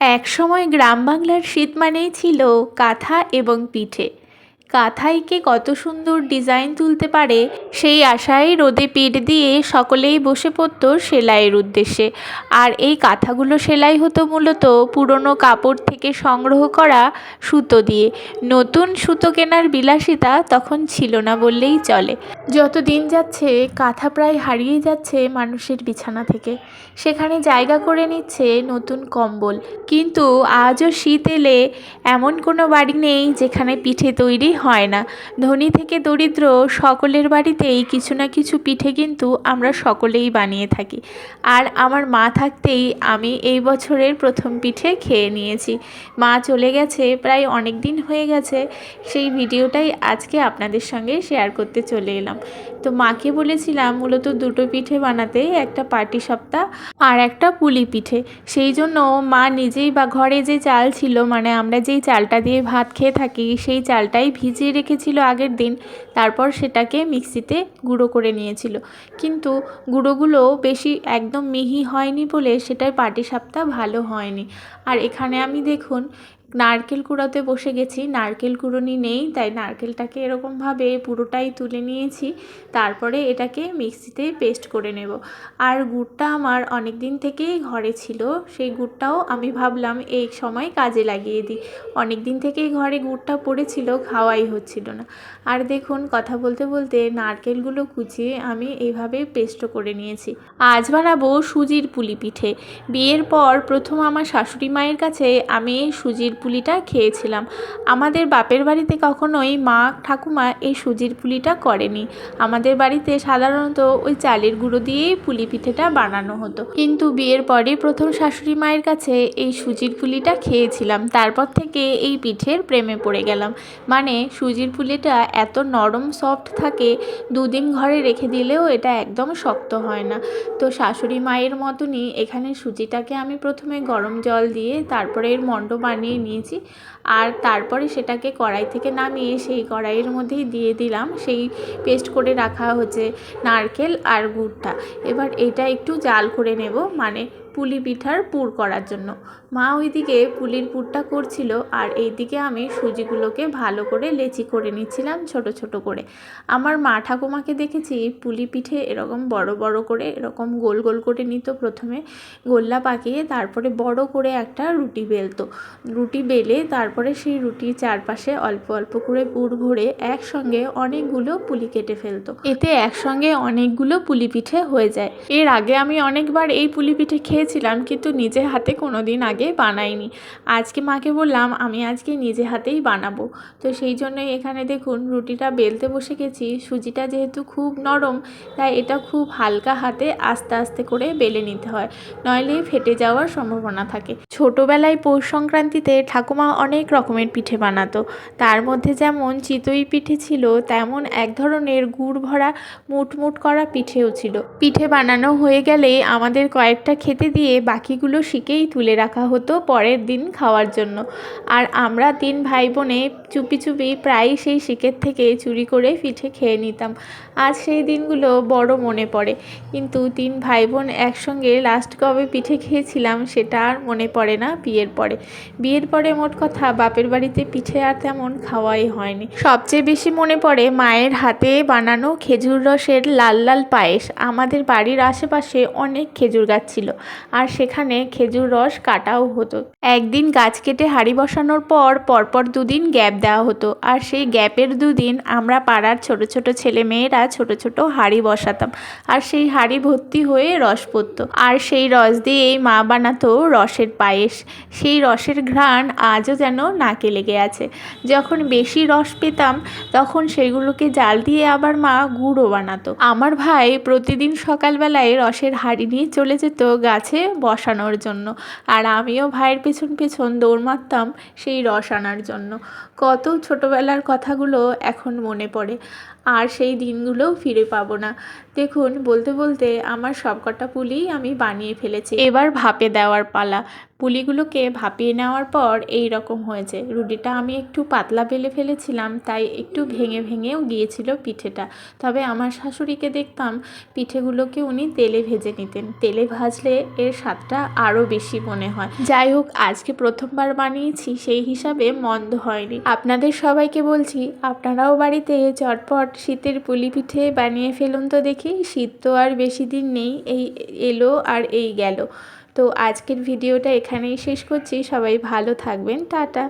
একসময় গ্রাম বাংলার শীত মানেই ছিল কাঁথা এবং পিঠে। কাঁথাইকে কত সুন্দর ডিজাইন তুলতে পারে, সেই আশায় রোদে পিঠ দিয়ে সকলেই বসে পড়তো সেলাইয়ের উদ্দেশ্যে। আর এই কাঁথাগুলো সেলাই হতো মূলত পুরনো কাপড় থেকে সংগ্রহ করা সুতো দিয়ে। নতুন সুতো কেনার বিলাসিতা তখন ছিল না বললেই চলে। যত দিন যাচ্ছে, কাঁথা প্রায় হারিয়ে যাচ্ছে মানুষের বিছানা থেকে। সেখানে জায়গা করে নিচ্ছে নতুন কম্বল। কিন্তু আজও শীত এলে এমন কোনো বাড়ি নেই যেখানে পিঠে তৈরি হয় না। ধনী থেকে দরিদ্র সকলের বাড়িতেই কিছু না কিছু পিঠে কিন্তু আমরা সকলেই বানিয়ে থাকি। আর আমার মা থাকতেই আমি এই বছরের প্রথম পিঠে খেয়ে নিয়েছি। মা চলে গেছে, প্রায় অনেক দিন হয়ে গেছে। সেই ভিডিওটাই আজকে আপনাদের সঙ্গে শেয়ার করতে চলে এলাম। তো মাকে বলেছিলাম মূলত দুটো পিঠে বানাতে, একটা পাটি সপ্তাহ আর একটা পুলি পিঠে। সেই জন্য মা নিজেই বা ঘরে যে চাল ছিল মানে আমরা যেই চালটা দিয়ে ভাত খেয়ে থাকি, সেই চালটাই ভিজিয়ে রেখেছিল আগের দিন। তারপর সেটাকে মিক্সিতে গুঁড়ো করে নিয়েছিল। কিন্তু গুঁড়োগুলো বেশি একদম মিহি হয়নি বলে সেটার পাটিসাপটা ভালো হয়নি। আর এখানে আমি দেখুন নারকেল কুড়াতে বসে গেছি। নারকেল কুড়োনি নেই, তাই নারকেলটাকে এরকমভাবে পুরোটাই তুলে নিয়েছি। তারপরে এটাকে মিক্সিতে পেস্ট করে নেব। আর গুড়টা আমার অনেক দিন থেকেই ঘরে ছিল, সেই গুড়টাও আমি ভাবলাম এই সময় কাজে লাগিয়ে দিই। অনেক দিন থেকেই ঘরে গুড়টা পড়েছিল, খাওয়াই হচ্ছিল না। আর দেখুন, কথা বলতে বলতে নারকেলগুলো কুচিয়ে আমি এইভাবে পেস্ট করে নিয়েছি। আজ বানাবো সুজির পুলি পিঠে। বিয়ের পর প্রথম আমার শাশুড়ি মায়ের কাছে আমি সুজির পুলিটা খেয়েছিলাম। আমাদের বাপের বাড়িতে কখনোই মা ঠাকুমা এই সুজির পুলিটা করেনি। আমাদের বাড়িতে সাধারণত ওই চালের গুঁড়ো দিয়েই পুলি পিঠেটা বানানো হতো। কিন্তু বিয়ের পরে প্রথম শাশুড়ি মায়ের কাছে এই সুজির পুলিটা খেয়েছিলাম। তারপর থেকে এই পিঠের প্রেমে পড়ে গেলাম। মানে সুজির পুলিটা এত নরম, সফট থাকে, দুদিন ঘরে রেখে দিলেও এটা একদম শক্ত হয় না। তো শাশুড়ি মায়ের মতনই এখানে সুজিটাকে আমি প্রথমে গরম জল দিয়ে, তারপরে এর মণ্ড বানিয়ে নিয়েছি। আর তারপরে সেটাকে কড়াই থেকে নামিয়ে সেই কড়াইয়ের মধ্যেই দিয়ে দিলাম। সেই পেস্ট করে রাখা হচ্ছে নারকেল আর গুড়টা। এবার এটা একটু জাল করে নেব। মানে পুলি পিঠার পুর করার জন্য। মা ওইদিকে পুলির পুরটা করছিল আর এইদিকে আমি সুজিগুলোকে ভালো করে লেচি করে নিচ্ছিলাম ছোট ছোট করে। আমার মা ঠাকুমাকে দেখেছি পুলি পিঠে এরকম বড় বড় করে এরকম গোল গোল করে নিত প্রথমে। গোল্লা পাকিয়ে তারপরে বড় করে একটা রুটি বেলতো। রুটি বেলে তারপরে সেই রুটির চারপাশে অল্প অল্প করে পুর ভরে একসঙ্গে অনেকগুলো পুলি কেটে ফেলতো। এতে একসঙ্গে অনেকগুলো পুলি পিঠে হয়ে যায়। এর আগে আমি অনেকবার এই পুলি পিঠে খেয়েছিলাম কিন্তু নিজে হাতে কোনো দিন আগে বানাইনি। আজকে মাকে বললাম, আমি আজকে নিজে হাতেই বানাবো। তো সেই জন্যই এখানে দেখুন, রুটিটা বেলতে বসে গেছি। সুজিটা যেহেতু খুব নরম, তাই এটা খুব হালকা হাতে আস্তে আস্তে করে বেলে নিতে হয়। নইলে ফেটে যাওয়ার সম্ভাবনা থাকে। ছোটোবেলায় পৌষ সংক্রান্তিতে ঠাকুমা অনেক রকমের পিঠে বানাতো। তার মধ্যে যেমন চিতই পিঠে ছিল, তেমন এক ধরনের গুড় ভরা, মুটমুট করা পিঠেও ছিল। পিঠে বানানো হয়ে গেলে আমাদের কয়েকটা খেতে দিয়ে বাকিগুলো শিকেই তুলে রাখা হতো পরের দিন খাওয়ার জন্য। আর আমরা তিন ভাই বোনে চুপি চুপি প্রায়ই সেই শিকের থেকে চুরি করে পিঠে খেয়ে নিতাম। আজ সেই দিনগুলো বড় মনে পড়ে। কিন্তু তিন ভাই বোন একসঙ্গে লাস্ট কবে পিঠে খেয়েছিলাম সেটা আর মনে পড়ে না বিয়ের পরে। বিয়ের পরে মোট কথা বাপের বাড়িতে পিঠে আর তেমন খাওয়াই হয়নি। সবচেয়ে বেশি মনে পড়ে মায়ের হাতে বানানো খেজুর রসের লাল লাল পায়েস। আমাদের বাড়ির আশেপাশে অনেক খেজুর গাছ ছিল। আর সেখানে খেজুর রস কাটাও হতো। একদিন গাছ কেটে হাঁড়ি বসানোর পর, পরপর দুদিন গ্যাপ দেওয়া হতো। আর সেই গ্যাপের দুদিন আমরা পাড়ার ছোট ছোট ছেলে মেয়েরা ছোট ছোট হাঁড়ি বসাতাম। আর সেই হাঁড়ি ভর্তি হয়ে রস পড়তো। আর সেই রস দিয়েই মা বানাতো রসের পায়েস। সেই রসের ঘ্রাণ আজও যেন নাকে লেগে আছে। যখন বেশি রস পেতাম, তখন সেগুলোকে জাল দিয়ে আবার মা গুঁড়ো বানাতো। আমার ভাই প্রতিদিন সকালবেলায় রসের হাঁড়ি নিয়ে চলে যেত গাছে বসানোর জন্য। আর আমিও ভাইয়ের পিছন পিছন দৌড় মারতাম সেই রস আনার জন্য। কত ছোটোবেলার কথাগুলো এখন মনে পড়ে। আর সেই দিনগুলোও ফিরে পাবো না। দেখুন, বলতে বলতে আমার সবকটা পুলি আমি বানিয়ে ফেলেছি। এবার ভাপে দেওয়ার পালা। পুলিগুলোকে ভাপিয়ে নেওয়ার পর এই রকম হয়েছে। রুটিটা আমি একটু পাতলা বেলে ফেলেছিলাম, তাই একটু ভেঙে ভেঙেও গিয়েছিল পিঠেটা। তবে আমার শাশুড়িকে দেখতাম পিঠেগুলোকে উনি তেলে ভেজে নিতেন। তেলে ভাজলে এর স্বাদটা আরও বেশি মনে হয়। যাই হোক, আজকে প্রথমবার বানিয়েছি, সেই হিসাবে মন্দ হয়নি। আপনাদের সবাইকে বলছি, আপনারাও বাড়িতে চটপট শীতের পুলি পিঠে বানিয়ে ফেলুন তো দেখি, শীত তো আর বেশি দিন নেই, এই এলো আর এই গেল। তো আজকের ভিডিওটা এখানেই শেষ করছি, সবাই ভালো থাকবেন, টাটা।